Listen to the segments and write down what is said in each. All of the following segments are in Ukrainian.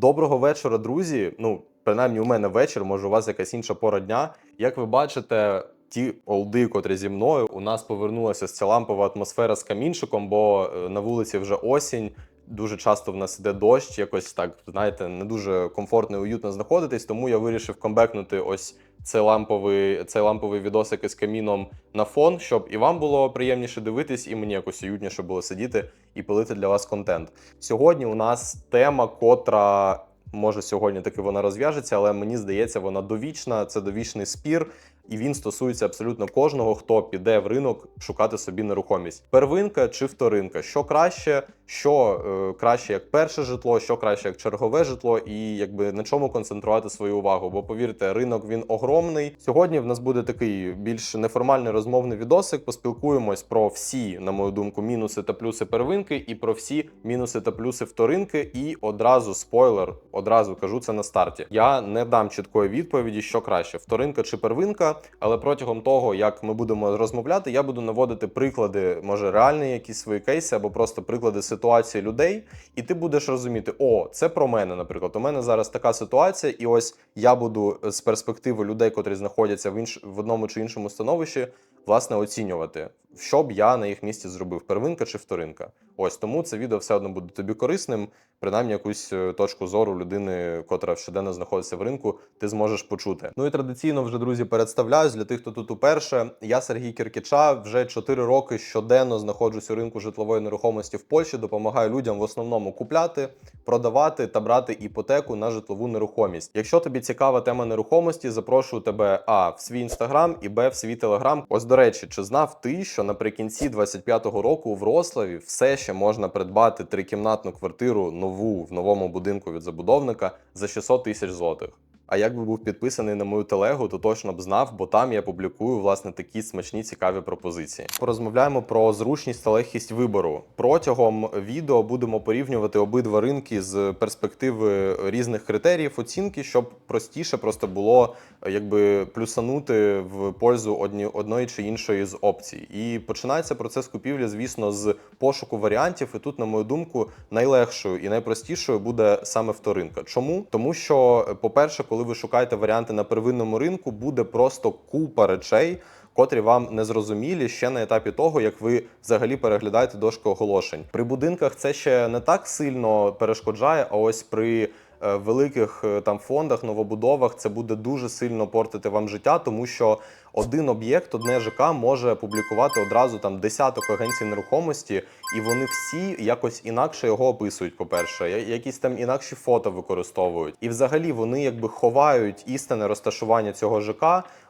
Доброго вечора, друзі. Ну, принаймні, у мене вечір, може, у вас якась інша пора дня. Як ви бачите, ті олди, котрі зі мною, у нас повернулася ця лампова атмосфера з камінчиком, бо е, на вулиці вже осінь. Дуже часто в нас іде дощ, якось так, знаєте, не дуже комфортно і уютно знаходитись, тому я вирішив комбекнути ось цей ламповий, цей ламповий відосик із каміном на фон, щоб і вам було приємніше дивитись, і мені якось уютніше було сидіти і пилити для вас контент. Сьогодні у нас тема, котра може сьогодні таки вона розв'яжеться, але мені здається, вона довічна. Це довічний спір, і він стосується абсолютно кожного, хто піде в ринок шукати собі нерухомість. Первинка чи вторинка? Що краще, що е, краще як перше житло, що краще як чергове житло, і якби на чому концентрувати свою увагу. Бо повірте, ринок він огромний. Сьогодні в нас буде такий більш неформальний розмовний відосик. Поспілкуємось про всі, на мою думку, мінуси та плюси первинки, і про всі мінуси та плюси вторинки. І одразу спойлер, одразу кажу це на старті. Я не дам чіткої відповіді, що краще, вторинка чи первинка. Але протягом того, як ми будемо розмовляти, я буду наводити приклади, може реальні якісь свої кейси, або просто приклади ситуації людей, і ти будеш розуміти, о, це про мене, наприклад. У мене зараз така ситуація, і ось я буду з перспективи людей, котрі знаходяться в інш... в одному чи іншому становищі, власне, оцінювати, що б я на їх місці зробив, первинка чи вторинка. Ось тому це відео все одно буде тобі корисним. Принаймні, якусь е, точку зору людини, котра щоденно знаходиться в ринку, ти зможеш почути. Ну і традиційно вже друзі представляюсь для тих, хто тут уперше. Я Сергій Киркіча. Вже 4 роки щоденно знаходжусь у ринку житлової нерухомості в Польщі. Допомагаю людям в основному купляти, продавати та брати іпотеку на житлову нерухомість. Якщо тобі цікава тема нерухомості, запрошую тебе а в свій інстаграм і б в свій телеграм. Ось до речі, чи знав ти, що наприкінці 25-го року у Врославі все ще можна придбати трикімнатну квартиру нову в новому будинку від забудовника за 600 тисяч злотих. А якби був підписаний на мою телегу, то точно б знав, бо там я публікую власне такі смачні цікаві пропозиції. Порозмовляємо про зручність та легкість вибору. Протягом відео будемо порівнювати обидва ринки з перспективи різних критеріїв оцінки, щоб простіше просто було якби плюсанути в пользу одні, одної чи іншої з опцій. І починається процес купівлі, звісно, з пошуку варіантів. І тут, на мою думку, найлегшою і найпростішою буде саме вторинка. Чому? Тому що, по-перше, коли ви шукаєте варіанти на первинному ринку, буде просто купа речей. Котрі вам не зрозумілі ще на етапі того, як ви взагалі переглядаєте дошку оголошень. При будинках це ще не так сильно перешкоджає, а ось при великих е, там фондах, новобудовах це буде дуже сильно портити вам життя, тому що один об'єкт, одне ЖК може публікувати одразу там десяток агенцій нерухомості, і вони всі якось інакше його описують. По-перше, якісь там інакші фото використовують. І взагалі вони якби ховають істинне розташування цього ЖК.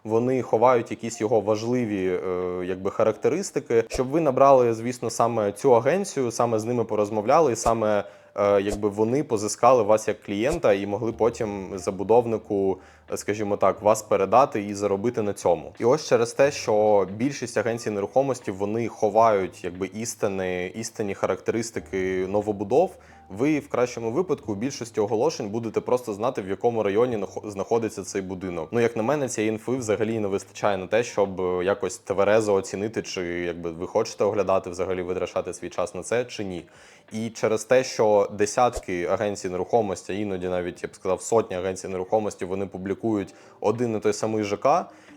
Вони ховають якісь його важливі е, якби характеристики, щоб ви набрали, звісно, саме цю агенцію, саме з ними порозмовляли, і саме е, якби вони позискали вас як клієнта і могли потім забудовнику, е, скажімо так, вас передати і заробити на цьому. І ось через те, що більшість агенцій нерухомості вони ховають якби істини, істинні характеристики новобудов. Ви в кращому випадку у більшості оголошень будете просто знати, в якому районі нахо- знаходиться цей будинок. Ну, як на мене, цієї інфи взагалі не вистачає на те, щоб е, якось тверезо оцінити, чи якби ви хочете оглядати взагалі витрачати свій час на це чи ні. І через те, що десятки агенцій нерухомості, іноді навіть я б сказав сотні агенцій нерухомості, вони публікують один і той самий ЖК.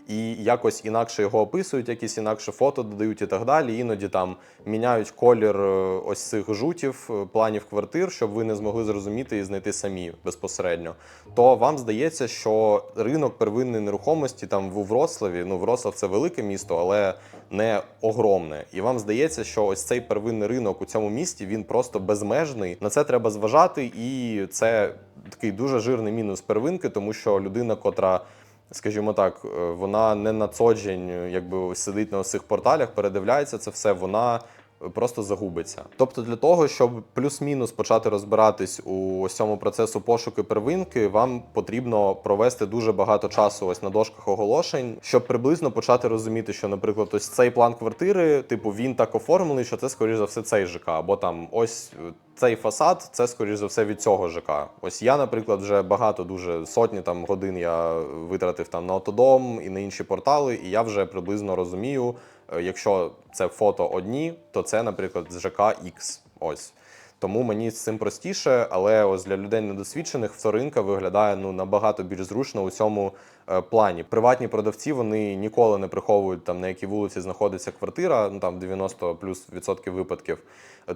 І якось інакше його описують, якісь інакше фото додають і так далі. Іноді там міняють колір е, ось цих жутів, е, планів квартир, щоб ви не змогли зрозуміти і знайти самі безпосередньо. То вам здається, що ринок первинної нерухомості там в Вроцлаві, ну Вроцлав це велике місто, але не огромне. І вам здається, що ось цей первинний ринок у цьому місті він просто безмежний. На це треба зважати, і це такий дуже жирний мінус первинки, тому що людина, котра скажімо так, е, вона не на цоджень, е, якби сидить на цих порталях, передивляється це все, вона просто загубиться. Тобто, для того, щоб плюс-мінус почати розбиратись у ось цьому процесу пошуку первинки, вам потрібно провести дуже багато часу ось на дошках оголошень, щоб приблизно почати розуміти, що, наприклад, ось цей план квартири, типу, він так оформлений, що це скоріш за все цей ЖК, або там ось. Цей фасад це скоріш за все від цього ЖК. Ось я, наприклад, вже багато дуже сотні там годин я витратив там на Отодом і на інші портали, і я вже приблизно розумію, якщо це фото одні, то це, наприклад, з ЖК X. Ось. Тому мені з цим простіше, але ось для людей недосвідчених вторинка виглядає ну набагато більш зручно у цьому е, плані. Приватні продавці вони ніколи не приховують там на якій вулиці знаходиться квартира, ну там 90 плюс відсотків випадків.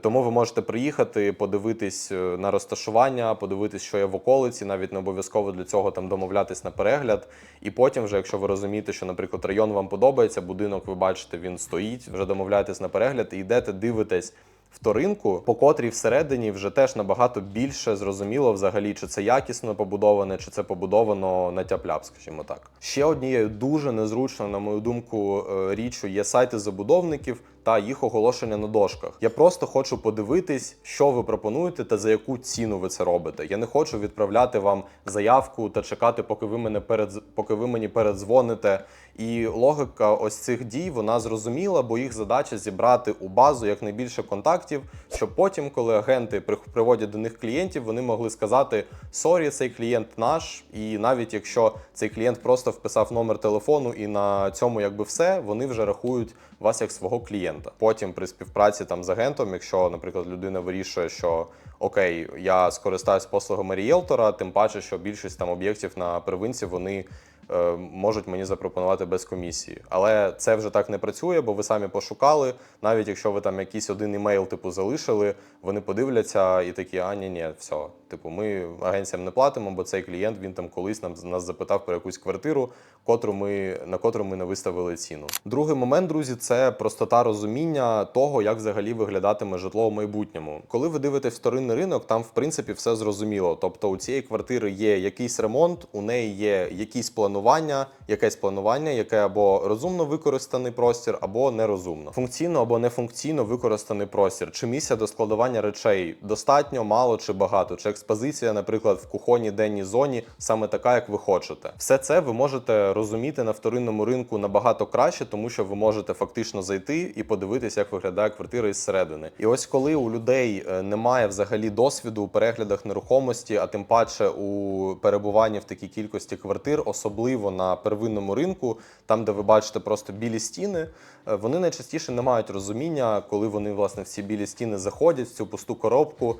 Тому ви можете приїхати, подивитись е, на розташування, подивитись, що є в околиці, навіть не обов'язково для цього там домовлятись на перегляд. І потім, вже, якщо ви розумієте, що, наприклад, район вам подобається, будинок ви бачите, він стоїть, вже домовляєтесь на перегляд і йдете, дивитесь вторинку, по котрій всередині вже теж набагато більше зрозуміло взагалі, чи це якісно побудоване, чи це побудовано на тяп-ляп, скажімо так. Ще однією дуже незручною, на мою думку, е, річчю є сайти забудовників та їх оголошення на дошках. Я просто хочу подивитись, що ви пропонуєте та за яку ціну ви це робите. Я не хочу відправляти вам заявку та чекати, поки ви мене перед поки ви мені передзвоните. І логіка ось цих дій вона зрозуміла, бо їх задача зібрати у базу якнайбільше контактів, щоб потім, коли агенти при- приводять до них клієнтів, вони могли сказати: Сорі, цей клієнт наш. І навіть якщо цей клієнт просто вписав номер телефону і на цьому якби все, вони вже рахують вас як свого клієнта. Потім при співпраці там з агентом, якщо, наприклад, людина вирішує, що окей, я скористаюсь послугами рієлтора, тим паче, що більшість там об'єктів на первинці вони е, можуть мені запропонувати без комісії. Але це вже так не працює, бо ви самі пошукали. Навіть якщо ви там якийсь один імейл типу залишили, вони подивляться і такі, а ні, ні, все. Типу, ми агенціям не платимо, бо цей клієнт він там колись нам нас запитав про якусь квартиру, котру ми на котру ми не виставили ціну. Другий момент, друзі, це простота розуміння того, як взагалі виглядатиме житло в майбутньому. Коли ви дивитесь вторинний ринок, там в принципі все зрозуміло. Тобто у цієї квартири є якийсь ремонт, у неї є якісь планування, якесь планування, яке або розумно використаний простір, або нерозумно. Функційно або нефункційно використаний простір. Чи місця до складування речей достатньо, мало чи багато, чи експозиція, наприклад, в кухонній денній зоні саме така, як ви хочете. Все це ви можете розуміти на вторинному ринку набагато краще, тому що ви можете фактично зайти і подивитися, як виглядає квартира із середини. І ось коли у людей е, немає взагалі досвіду у переглядах нерухомості, а тим паче у перебуванні в такій кількості квартир, особливо на первинному ринку, там де ви бачите просто білі стіни, е, вони найчастіше не мають розуміння, коли вони власне в ці білі стіни заходять в цю пусту коробку,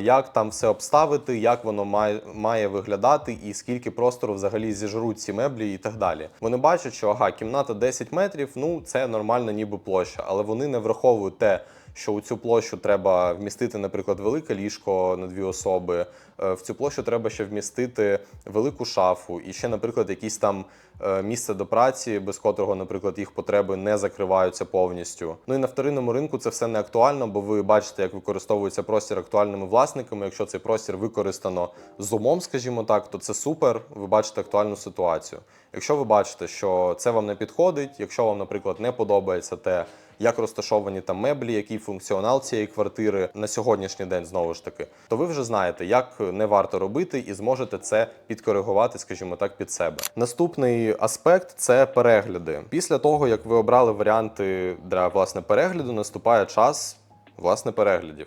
як там все обставити, як воно має, має виглядати, і скільки простору взагалі зіжруть ці меблі і так далі. Вони бачать, що ага, кімната 10 метрів, ну це нормальна ніби площа, але вони не враховують те. Що у цю площу треба вмістити, наприклад, велике ліжко на дві особи. Е, В цю площу треба ще вмістити велику шафу і ще, наприклад, якісь там е, місце до праці, без котрого, наприклад, їх потреби не закриваються повністю. Ну і на вторинному ринку це все не актуально, бо ви бачите, як використовується простір актуальними власниками. Якщо цей простір використано з умом, скажімо так, то це супер. Ви бачите актуальну ситуацію. Якщо ви бачите, що це вам не підходить, якщо вам, наприклад, не подобається те, як розташовані там меблі, який функціонал цієї квартири на сьогоднішній день знову ж таки, то ви вже знаєте, як не варто робити, і зможете це підкоригувати, скажімо так, під себе. Наступний аспект це перегляди. Після того, як ви обрали варіанти для власне перегляду, наступає час власне переглядів.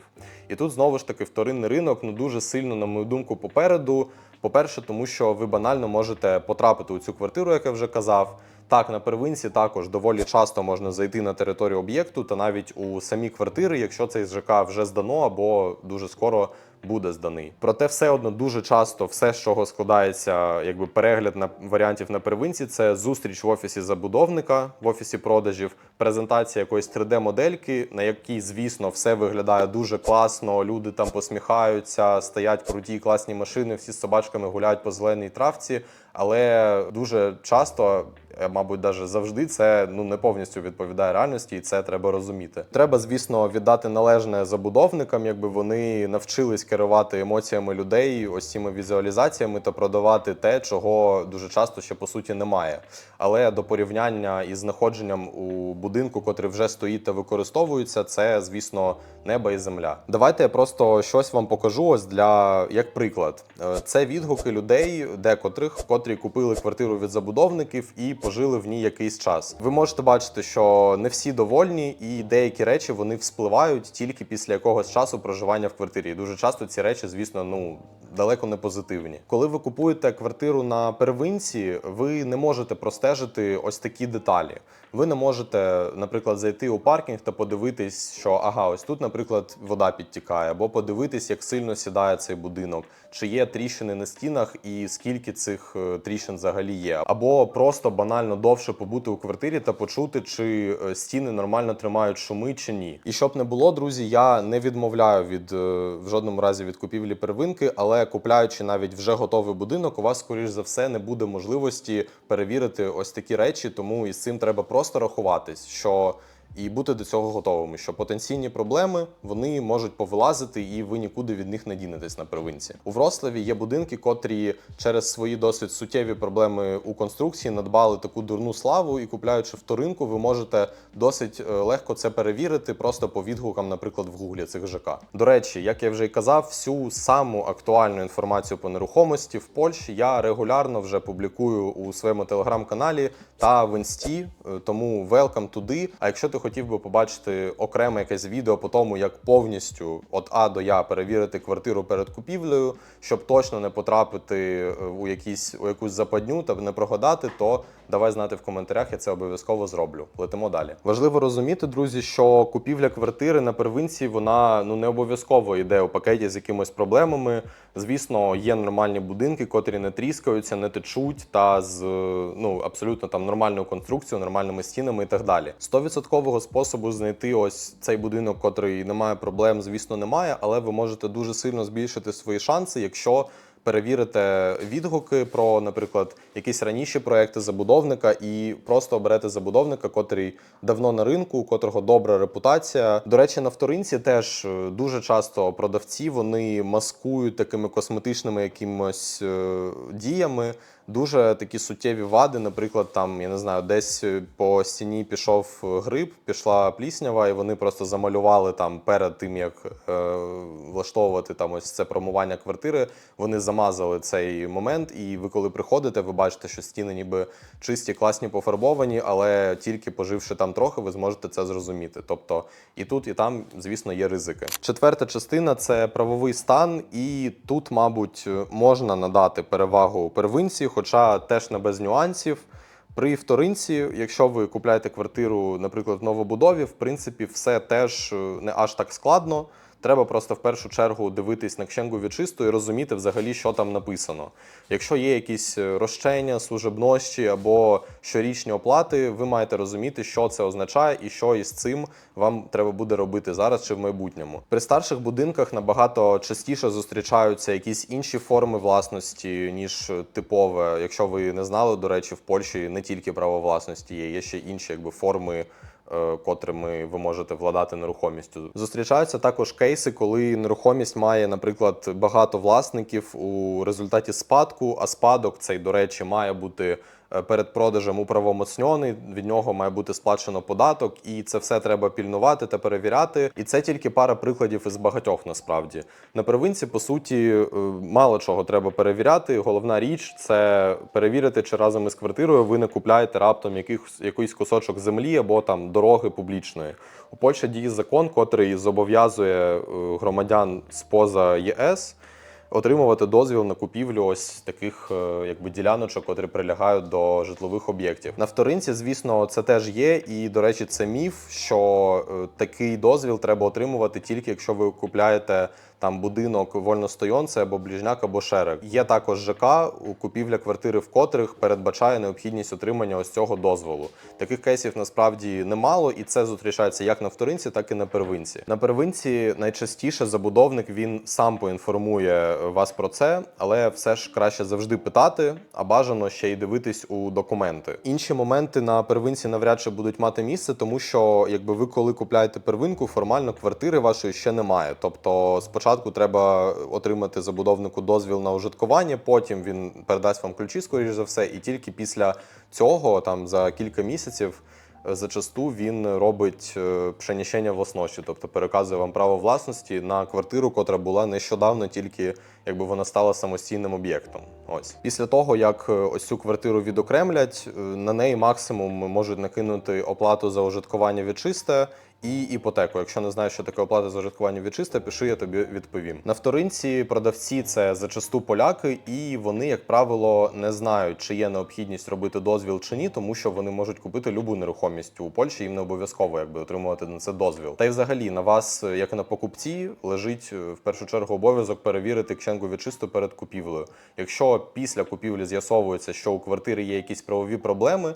І тут знову ж таки вторинний ринок ну дуже сильно, на мою думку, попереду. По-перше, тому що ви банально можете потрапити у цю квартиру, як я вже казав. Так, на первинці також доволі часто можна зайти на територію об'єкту та навіть у самі квартири, якщо цей ЖК вже здано або дуже скоро буде зданий. Проте все одно дуже часто все, з чого складається якби перегляд на варіантів на первинці, це зустріч в офісі забудовника, в офісі продажів, презентація якоїсь 3D-модельки, на якій, звісно, все виглядає дуже класно. Люди там посміхаються, стоять круті, класні машини, всі з собачками гуляють по зеленій травці. Але дуже часто, мабуть, навіть завжди це ну не повністю відповідає реальності, і це треба розуміти. Треба, звісно, віддати належне забудовникам, якби вони навчились керувати емоціями людей, ось цими візуалізаціями та продавати те, чого дуже часто ще по суті немає. Але до порівняння із знаходженням у будинку, котрий вже стоїть та використовується, це, звісно, небо і земля. Давайте я просто щось вам покажу. Ось для як приклад. Е, Це відгуки людей, декотрих, котрі купили квартиру від забудовників і пожили в ній якийсь час. Ви можете бачити, що не всі довольні, і деякі речі вони вспливають тільки після якогось часу проживання в квартирі. І дуже часто ці речі, звісно, ну далеко не позитивні. Коли ви купуєте квартиру на первинці, ви не можете простежити ось такі деталі. Ви не можете, наприклад, зайти у паркінг та подивитись, що ага, ось тут, наприклад, вода підтікає, або подивитись, як сильно сідає цей будинок, чи є тріщини на стінах і скільки цих е, тріщин взагалі є, або просто банально довше побути у квартирі та почути, чи е, стіни нормально тримають шуми чи ні. І щоб не було, друзі, я не відмовляю від е, в жодному разі від купівлі первинки, але купляючи навіть вже готовий будинок, у вас, скоріш за все, не буде можливості перевірити ось такі речі, тому із цим треба просто рахуватись, що і бути до цього готовими, що потенційні проблеми вони можуть повилазити, і ви нікуди від них не дінетесь на первинці. У Вроцлаві є будинки, котрі через свої досить суттєві проблеми у конструкції надбали таку дурну славу, і купляючи вторинку, ви можете досить е, легко це перевірити просто по відгукам, наприклад, в гуглі цих ЖК. До речі, як я вже й казав, всю саму актуальну інформацію по нерухомості в Польщі я регулярно вже публікую у своєму телеграм-каналі та в інсті, е, тому welcome туди. А якщо ти хотів би побачити окреме якесь відео по тому, як повністю от А до Я перевірити квартиру перед купівлею, щоб точно не потрапити е, у якісь у якусь западню та не прогадати, то давай знати в коментарях, я це обов'язково зроблю. Летимо далі. Важливо розуміти, друзі, що купівля квартири на первинці вона ну не обов'язково йде у пакеті з якимись проблемами. Звісно, є нормальні будинки, котрі не тріскаються, не течуть та з ну абсолютно там нормальною конструкцією, нормальними стінами і так далі. Стовідсоткового способу знайти ось цей будинок, котрий не має проблем, звісно, немає, але ви можете дуже сильно збільшити свої шанси, якщо перевірите відгуки про, наприклад, якісь раніші проекти забудовника, і просто оберете забудовника, котрий давно на ринку, у котрого добра репутація. До речі, на вторинці теж е, дуже часто продавці вони маскують такими косметичними якимось е, діями. Дуже такі суттєві вади, наприклад, там я не знаю, десь по стіні пішов гриб, пішла пліснява, і вони просто замалювали там перед тим, як е, влаштовувати там ось це промування квартири. Вони замазали цей момент, і ви, коли приходите, ви бачите, що стіни ніби чисті, класні пофарбовані, але тільки поживши там трохи, ви зможете це зрозуміти. Тобто і тут, і там, звісно, є ризики. Четверта частина це правовий стан, і тут, мабуть, можна надати перевагу первинці, хоча теж не без нюансів. При вторинці, якщо ви купляєте квартиру, наприклад, в новобудові, в принципі, все теж е, не аж так складно. Треба просто в першу чергу дивитись на кщенгу відчисту і розуміти взагалі, що там написано. Якщо є якісь е, розчення, служебнощі або щорічні оплати, ви маєте розуміти, що це означає і що із цим вам треба буде робити зараз чи в майбутньому. При старших будинках набагато частіше зустрічаються якісь інші форми власності, ніж типове. Якщо ви не знали, до речі, в Польщі не тільки право власності є, є ще інші якби форми котрими ви можете владати нерухомістю. Зустрічаються також кейси, коли нерухомість має, наприклад, багато власників у результаті спадку, а спадок цей, до речі, має бути. Е, Перед продажем управомоцньоний, від нього має бути сплачено податок, і це все треба пільнувати та перевіряти. І це тільки пара прикладів із багатьох насправді. На первинці, по суті, е, мало чого треба перевіряти. Головна річ це перевірити, чи разом із квартирою ви не купляєте раптом якийсь, якийсь кусочок землі або там дороги публічної. У Польщі діє закон, котрий зобов'язує е, громадян з поза ЄС отримувати дозвіл на купівлю ось таких е, якби діляночок, котрі прилягають до житлових об'єктів. На вторинці, звісно, це теж є. І, до речі, це міф, що е, такий дозвіл треба отримувати тільки якщо ви купляєте там будинок вольностоянця або ближняк, або шерек. Є також ЖК у купівля квартири, в котрих передбачає необхідність отримання ось цього дозволу. Таких кейсів насправді немало, і це зустрічається як на вторинці, так і на первинці. На первинці найчастіше забудовник він сам поінформує вас про це, але все ж краще завжди питати, а бажано ще й дивитись у документи. Інші моменти на первинці навряд чи будуть мати місце, тому що якби ви коли купляєте первинку, формально квартири вашої ще немає. Тобто спочатку треба отримати забудовнику дозвіл на ужиткування, потім він передасть вам ключі, скоріш за все, і тільки після цього, там за кілька місяців. Зачасту він робить е, пшеніщення власності, тобто переказує вам право власності на квартиру, котра була нещодавно, тільки якби вона стала самостійним об'єктом. Ось після того, як е, ось цю квартиру відокремлять, е, на неї максимум можуть накинути оплату за ужиткування вічисте і іпотеку. Якщо не знаєш, що таке оплата за ужиткування вічисте, пиши, я тобі відповім. На вторинці продавці це зачасту поляки, і вони, як правило, не знають, чи є необхідність робити дозвіл чи ні, тому що вони можуть купити любу нерухомість у Польщі. Їм не обов'язково якби отримувати на це дозвіл. Та й взагалі на вас, як на покупці, лежить е, в першу чергу обов'язок перевірити кшенгу вічисту перед купівлею. Якщо після купівлі з'ясовується, що у квартири є якісь правові проблеми.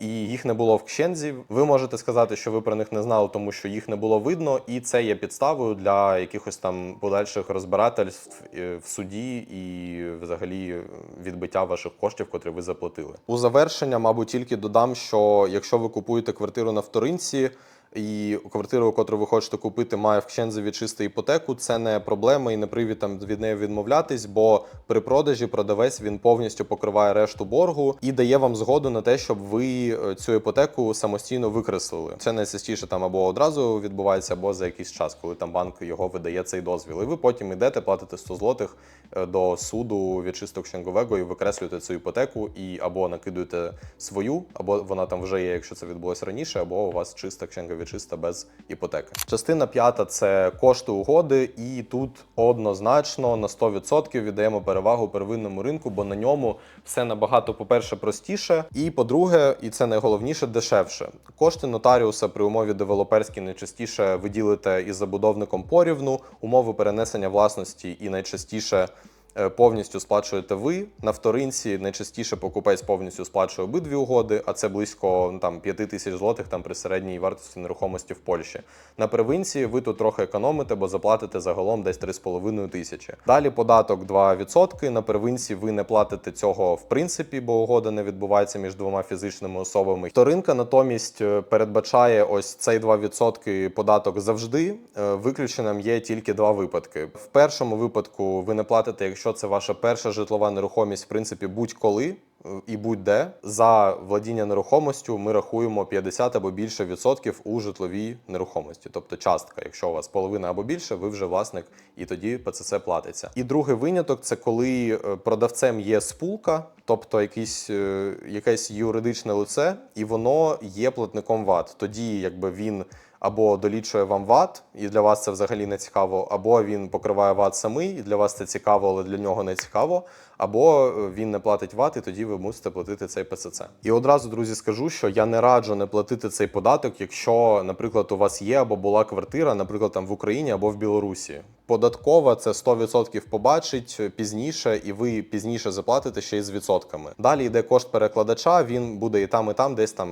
І їх не було в кщензі. Ви можете сказати, що ви про них не знали, тому що їх не було видно, і це є підставою для якихось там подальших розбирательств е, в суді і взагалі відбиття ваших коштів, котрі ви заплатили. У завершення, мабуть, тільки додам, що якщо ви купуєте квартиру на вторинці. І квартиру, яку ви хочете купити, має в кщензові чисту іпотеку. Це не проблема і не привід там від неї відмовлятись, бо при продажі продавець він повністю покриває решту боргу і дає вам згоду на те, щоб ви е, цю іпотеку самостійно викреслили. Це найчастіше там або одразу відбувається, або за якийсь час, коли там банк його видає цей дозвіл. І ви потім йдете, платите 100 злотих е, до суду від чистого кщенгового і викреслюєте цю іпотеку, і або накидуєте свою, або вона там вже є, якщо це відбулося раніше, або у вас чиста кщенга чиста без іпотеки. Частина п'ята це кошти угоди, і тут однозначно на 100% віддаємо перевагу первинному ринку, бо на ньому все набагато, по-перше, простіше, і по-друге, і це найголовніше, дешевше. Кошти нотаріуса при умові девелоперській найчастіше ви ділите із забудовником порівну, умови перенесення власності і найчастіше. Е, Повністю сплачуєте ви на вторинці. Найчастіше покупець повністю сплачує обидві угоди, а це близько ну, там 5 тисяч злотих там при середній вартості нерухомості в Польщі. На первинці ви тут трохи економите, бо заплатите загалом десь 3,5 тисячі. Далі податок 2%. На первинці ви не платите цього в принципі, бо угода не відбувається між двома фізичними особами. Вторинка натомість е, передбачає ось цей 2% податок завжди. Е, Виключенням є тільки два випадки. В першому випадку ви не платите, якщо це ваша перша житлова нерухомість, в принципі, будь-коли. е, І будь-де за владіння нерухомістю ми рахуємо 50 або більше відсотків у житловій нерухомості, тобто частка. Якщо у вас половина або більше, ви вже власник, і тоді ПЦЦ платиться. І другий виняток це коли е, продавцем є спулка, тобто якийсь, е, якесь юридичне лице, і воно є платником ВАТ. Тоді, якби він або долічує вам ВАТ, і для вас це взагалі не цікаво, або він покриває ВАТ самий, і для вас це цікаво, але для нього не цікаво, або е, він не платить ВАТ, і тоді ви мусите платити цей ПЦЦ. І одразу, друзі, скажу, що я не раджу не платити цей податок, якщо, наприклад, у вас є або була квартира, наприклад, там в Україні або в Білорусі. Податкова це 100% побачить пізніше, і ви пізніше заплатите ще й з відсотками. Далі йде кошт перекладача. Він буде і там, і там, десь там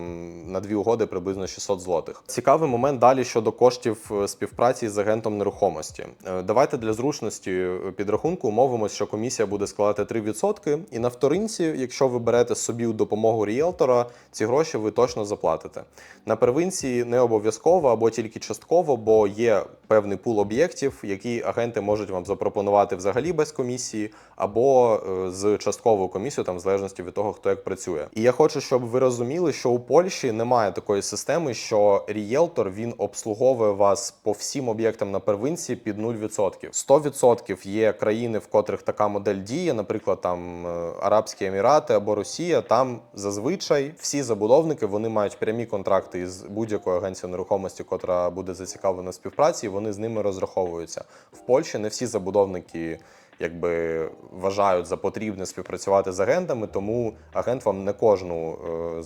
на дві угоди приблизно 600 злотих. Цікавий момент далі щодо коштів е, співпраці з агентом нерухомості. Е, Давайте для зручності е, підрахунку умовимося, що комісія буде складати 3%, і на вторинці, якщо ви берете собі у допомогу ріелтора, ці гроші ви точно заплатите. На первинці не обов'язково або тільки частково, бо є певний пул об'єктів, які агенти можуть вам запропонувати взагалі без комісії, або е, з частковою комісією, там в залежності від того, хто як працює. І я хочу, щоб ви розуміли, що у Польщі немає такої системи, що рієлтор він обслуговує вас по всім об'єктам на первинці під 0%. 100% є країни, в котрих така модель діє, наприклад, там е, Арабські Емірати або Росія. Там зазвичай всі забудовники вони мають прямі контракти з будь-якою агенцією нерухомості, котра буде зацікавлена в співпраці, і вони з ними розраховуються. В Польщі не всі забудовники якби вважають за потрібне співпрацювати з агентами, тому агент вам не кожну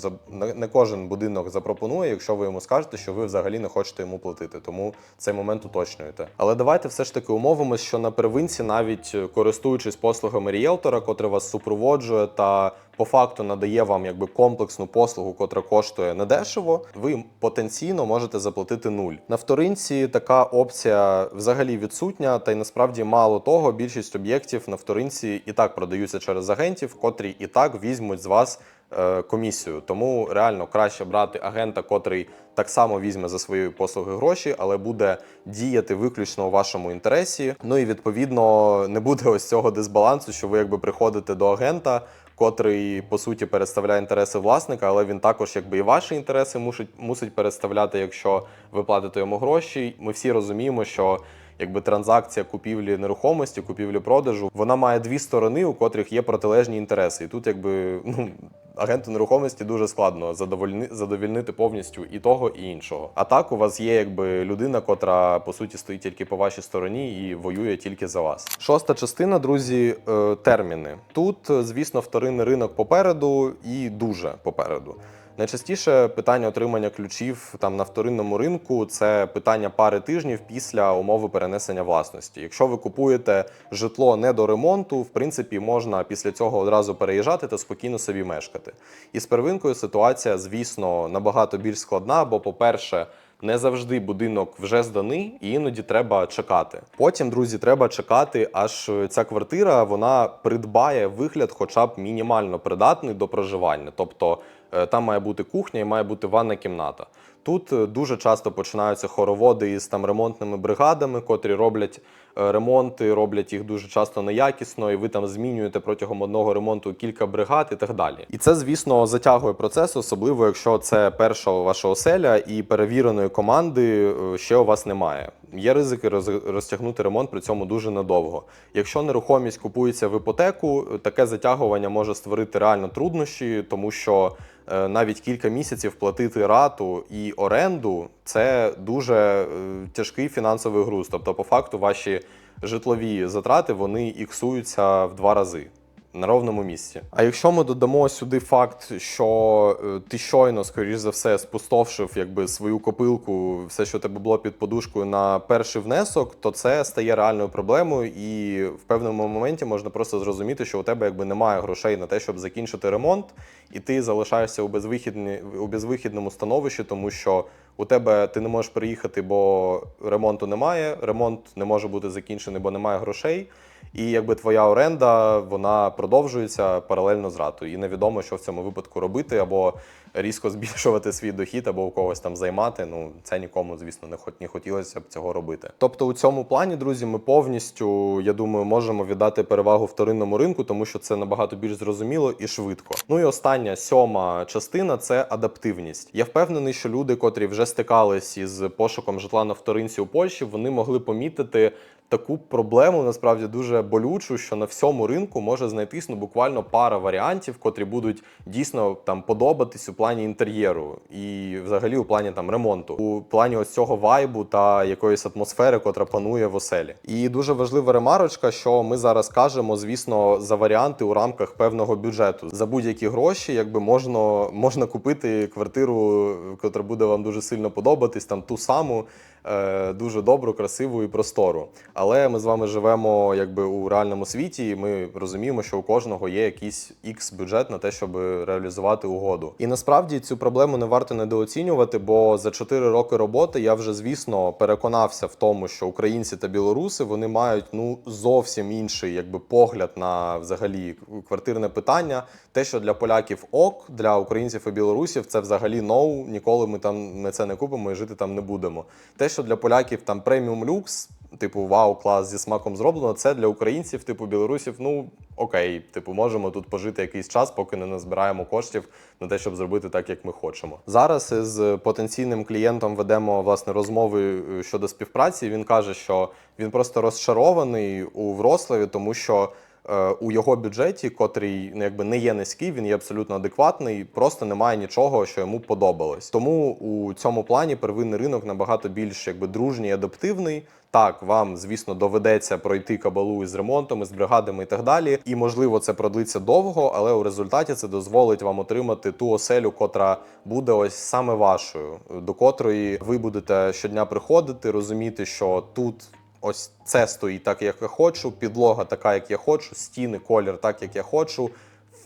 е, не кожен будинок запропонує, якщо ви йому скажете, що ви взагалі не хочете йому платити. Тому цей момент уточнюєте. Але давайте все ж таки умовимось, що на первинці, навіть е, користуючись послугами ріелтора, котрий вас супроводжує та по факту надає вам якби комплексну послугу, котра коштує недешево, ви потенційно можете заплатити нуль. На вторинці така опція взагалі відсутня, та й насправді мало того, більшість об'єктів на вторинці і так продаються через агентів, котрі і так візьмуть з вас е, комісію. Тому реально краще брати агента, котрий так само візьме за свої послуги гроші, але буде діяти виключно у вашому інтересі. Ну і відповідно не буде ось цього дисбалансу, що ви якби приходите до агента. Котрий по суті переставляє інтереси власника, але він також якби і ваші інтереси мусить, мусить переставляти, якщо ви платите йому гроші. Ми всі розуміємо, що якби транзакція купівлі нерухомості, купівлі продажу, вона має дві сторони, у котрих є протилежні інтереси. І тут, якби ну. Агенту нерухомості дуже складно задовольни, задовільнити повністю і того, і іншого. А так у вас є якби людина, котра по суті стоїть тільки по вашій стороні і воює тільки за вас. Шоста частина, друзі, е, терміни. Тут, е, звісно, вторинний ринок попереду і дуже попереду. Найчастіше питання отримання ключів там на вторинному ринку це питання пари тижнів після умови перенесення власності. Якщо ви купуєте житло не до ремонту, в принципі, можна після цього одразу переїжджати та спокійно собі мешкати. І з первинкою ситуація, звісно, набагато більш складна, бо, по-перше, не завжди будинок вже зданий, і іноді треба чекати. Потім, друзі, треба чекати, аж ця квартира вона придбає вигляд, хоча б мінімально придатний до проживання. Тобто там має бути кухня і має бути ванна кімната. Тут е, дуже часто починаються хороводи із там ремонтними бригадами, котрі роблять е, ремонти, роблять їх дуже часто неякісно, і ви там змінюєте протягом одного ремонту кілька бригад і так далі. І це, звісно, затягує процес, особливо якщо це перша ваша оселя і перевіреної команди е, ще у вас немає. Є ризики роз- розтягнути ремонт при цьому дуже надовго. Якщо нерухомість купується в іпотеку, е, таке затягування може створити реально труднощі, тому що е, навіть кілька місяців платити рату і оренду це дуже е, тяжкий фінансовий груз. Тобто, по факту, ваші житлові затрати вони іксуються в два рази. На ровному місці. А якщо ми додамо сюди факт, що е, ти щойно, скоріш за все, спустовшив якби свою копилку, все, що тебе було під подушкою на перший внесок, то це стає реальною проблемою, і в певному моменті можна просто зрозуміти, що у тебе якби немає грошей на те, щоб закінчити ремонт, і ти залишаєшся у безвихідні у безвихідному становищі, тому що у тебе ти не можеш приїхати, бо ремонту немає. Ремонт не може бути закінчений, бо немає грошей. І якби твоя оренда вона продовжується паралельно з ратою. І невідомо, що в цьому випадку робити, або різко збільшувати свій дохід, або у когось там займати. Ну це нікому, звісно, не хот не хотілося б цього робити. Тобто, у цьому плані, друзі, ми повністю, я думаю, можемо віддати перевагу вторинному ринку, тому що це набагато більш зрозуміло і швидко. Ну і остання сьома частина це адаптивність. Я впевнений, що люди, котрі вже стикались із пошуком житла на вторинці у Польщі, вони могли помітити таку проблему насправді дуже болючу, що на всьому ринку може знайтись ну буквально пара варіантів, котрі будуть дійсно там подобатись у плані інтер'єру і взагалі у плані там ремонту, у плані ось цього вайбу та якоїсь атмосфери, котра панує в оселі. І дуже важлива ремарочка, що ми зараз кажемо, звісно, за варіанти у рамках певного бюджету. За будь-які гроші, якби можна, можна купити квартиру, котра буде вам дуже сильно подобатись, там ту саму. Е, Дуже добру, красиву і простору. Але ми з вами живемо якби у реальному світі, і ми розуміємо, що у кожного є якийсь ікс бюджет на те, щоб реалізувати угоду. І насправді цю проблему не варто недооцінювати, бо за 4 роки роботи я вже звісно переконався в тому, що українці та білоруси вони мають ну зовсім інший якби погляд на взагалі квартирне питання. Те, що для поляків ок, для українців і білорусів це взагалі ноу. Ніколи ми там ми це не купимо і жити там не будемо. Те, що для поляків там преміум люкс, типу вау, клас зі смаком зроблено. Це для українців, типу білорусів. Ну окей, типу, можемо тут пожити якийсь час, поки не назбираємо коштів на те, щоб зробити так, як ми хочемо. Зараз із потенційним клієнтом ведемо власне розмови е, щодо співпраці. Він каже, що він просто розчарований у Врославі, тому що. Е, У його бюджеті, котрий ну, якби не є низький, він є абсолютно адекватний, просто немає нічого, що йому подобалось. Тому у цьому плані первинний ринок набагато більш якби дружній, адаптивний. Так, вам, звісно, доведеться пройти кабалу із ремонтом, із бригадами і так далі. І можливо, це продлиться довго, але у результаті це дозволить вам отримати ту оселю, котра буде ось саме вашою, до котрої ви будете щодня приходити, розуміти, що тут. Ось це стоїть так, як я хочу, підлога така, як я хочу, стіни, колір так, як я хочу.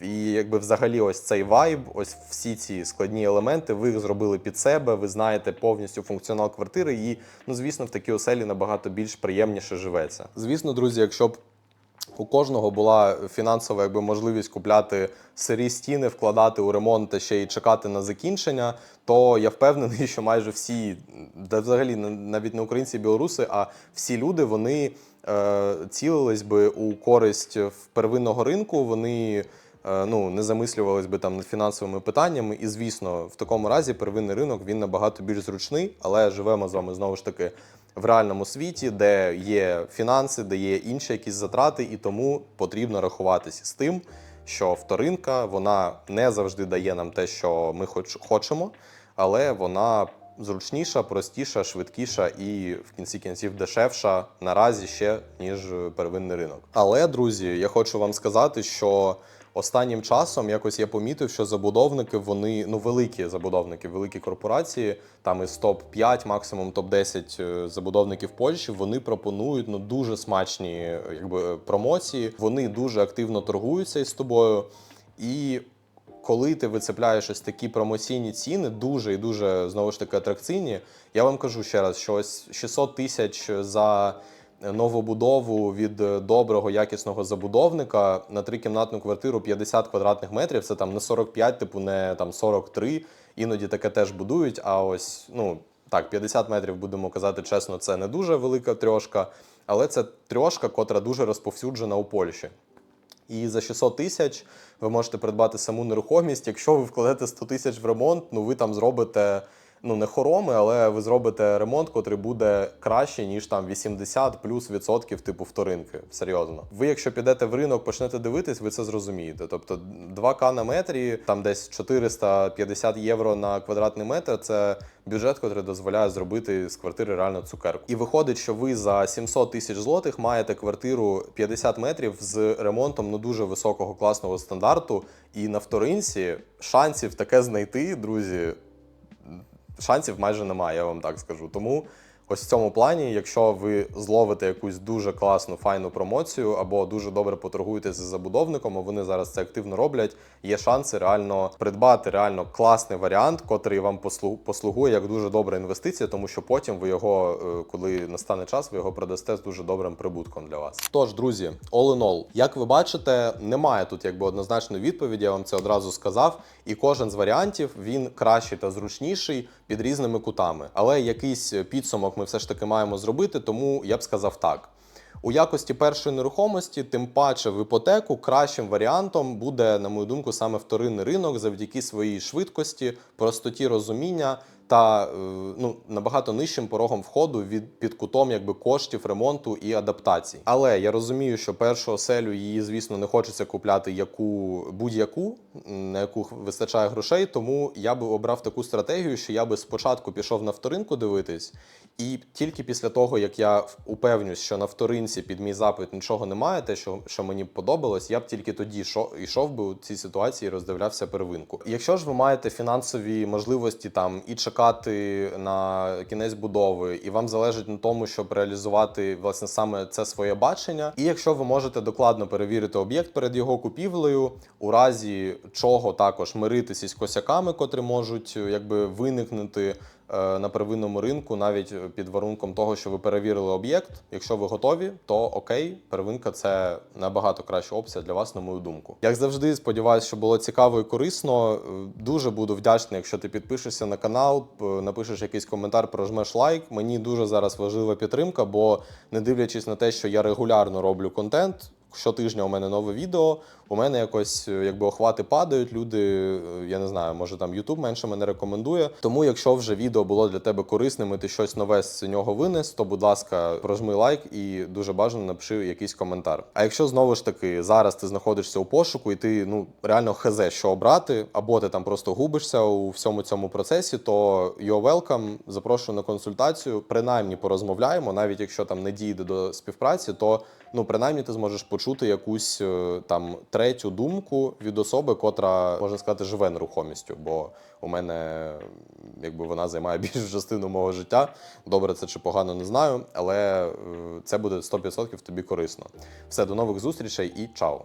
І якби взагалі ось цей вайб, ось всі ці складні елементи, ви їх зробили під себе, ви знаєте повністю функціонал квартири, і ну звісно, в такій оселі набагато більш приємніше живеться. Звісно, друзі, якщо б у кожного була фінансова якби можливість купляти сирі стіни, вкладати у ремонт та ще й чекати на закінчення, то я впевнений, що майже всі, да взагалі навіть не українці і білоруси, а всі люди вони е, цілились би у користь в первинного ринку. Вони е, ну, не замислювались би там над фінансовими питаннями. І звісно, в такому разі первинний ринок він набагато більш зручний, але живемо з вами знову ж таки в реальному світі, де є фінанси, де є інші якісь затрати, і тому потрібно рахуватися з тим, що вторинка вона не завжди дає нам те, що ми хоч хочемо, але вона зручніша, простіша, швидкіша і в кінці кінців дешевша наразі ще ніж первинний ринок. Але друзі, я хочу вам сказати, що останнім часом якось я помітив, що забудовники вони ну великі забудовники, великі корпорації, там із топ 5 максимум топ 10 забудовників Польщі. Вони пропонують ну дуже смачні е, якби промоції. Вони дуже активно торгуються із тобою і коли ти вицепляєш ось такі промоційні ціни, дуже і дуже знову ж таки атракційні. Я вам кажу ще раз, що ось 600 тисяч за новобудову від доброго якісного забудовника на трикімнатну квартиру 50 квадратних метрів. Це там не 45, типу не там 43. Іноді таке теж будують. А ось ну так, 50 метрів будемо казати чесно, це не дуже велика трьошка, але це трьошка, котра дуже розповсюджена у Польщі. І за 600 тисяч ви можете придбати саму нерухомість. Якщо ви вкладете 100 тисяч в ремонт, ну ви там зробите ну не хороми, але ви зробите ремонт, котрий буде краще, ніж там 80 плюс відсотків типу вторинки. Серйозно. Ви, якщо підете в ринок, почнете дивитись, ви це зрозумієте. Тобто 2К на метрі, там десь 450 євро на квадратний метр. Це бюджет, який дозволяє зробити з квартири реально цукерку. І виходить, що ви за 700 тисяч злотих маєте квартиру 50 метрів з ремонтом ну дуже високого класного стандарту. І на вторинці шансів таке знайти, друзі, шансів майже немає, я вам так скажу. Тому ось в цьому плані, якщо ви зловите якусь дуже класну файну промоцію або дуже добре поторгуєтеся з забудовником, а вони зараз це активно роблять, є шанси реально придбати реально класний варіант, котрий вам послу- послугує як дуже добра інвестиція, тому що потім ви його, е, коли настане час, ви його продасте з дуже добрим прибутком для вас. Тож, друзі, all in all, як ви бачите, немає тут якби однозначної відповіді. Я вам це одразу сказав. І кожен з варіантів він кращий та зручніший під різними кутами. Але якийсь підсумок ми все ж таки маємо зробити, тому я б сказав так. У якості першої нерухомості, тим паче в іпотеку, кращим варіантом буде, на мою думку, саме вторинний ринок завдяки своїй швидкості, простоті розуміння та е, ну, набагато нижчим порогом входу від під кутом якби коштів ремонту і адаптацій. Але я розумію, що першу оселю її, звісно, не хочеться купляти яку будь-яку, на яку вистачає грошей. Тому я би обрав таку стратегію, що я би спочатку пішов на вторинку дивитись, і тільки після того, як я упевнюсь, що на вторинці під мій запит нічого немає, те, що, що мені подобалось, я б тільки тоді йшов, би у цій ситуації і роздивлявся первинку. Якщо ж ви маєте фінансові можливості там і чекати на кінець будови, і вам залежить на тому, щоб реалізувати власне саме це своє бачення. І якщо ви можете докладно перевірити об'єкт перед його купівлею, у разі чого також миритися з косяками, котрі можуть е, якби виникнути на первинному ринку, навіть е, під варунком того, що ви перевірили об'єкт. Якщо ви готові, то окей, первинка це набагато краща опція для вас, на мою думку. Як завжди, сподіваюся, що було цікаво і корисно. Е, Дуже буду вдячний, якщо ти підпишешся на канал, напишеш якийсь коментар, прожмеш лайк. Мені дуже зараз важлива підтримка, бо не дивлячись на те, що я регулярно роблю контент. Щотижня у мене нове відео. У мене якось е, якби охвати падають. Люди, е, я не знаю, може там YouTube менше мене рекомендує. Тому, якщо вже відео було для тебе корисним, і ти щось нове з нього винес, то будь ласка, прожми лайк і дуже бажано напиши якийсь коментар. А якщо знову ж таки зараз ти знаходишся у пошуку, і ти ну реально хезе, що обрати, або ти там просто губишся у всьому цьому процесі, то you're welcome, запрошую на консультацію. Принаймні порозмовляємо, навіть якщо там не дійде до співпраці, то ну принаймні ти зможеш почути якусь е, там третю думку від особи, котра можна сказати живе нерухомістю. Бо у мене якби вона займає більшу частину мого життя. Добре, це чи погано не знаю, але е, це буде 100% тобі корисно. Все, до нових зустрічей і чао!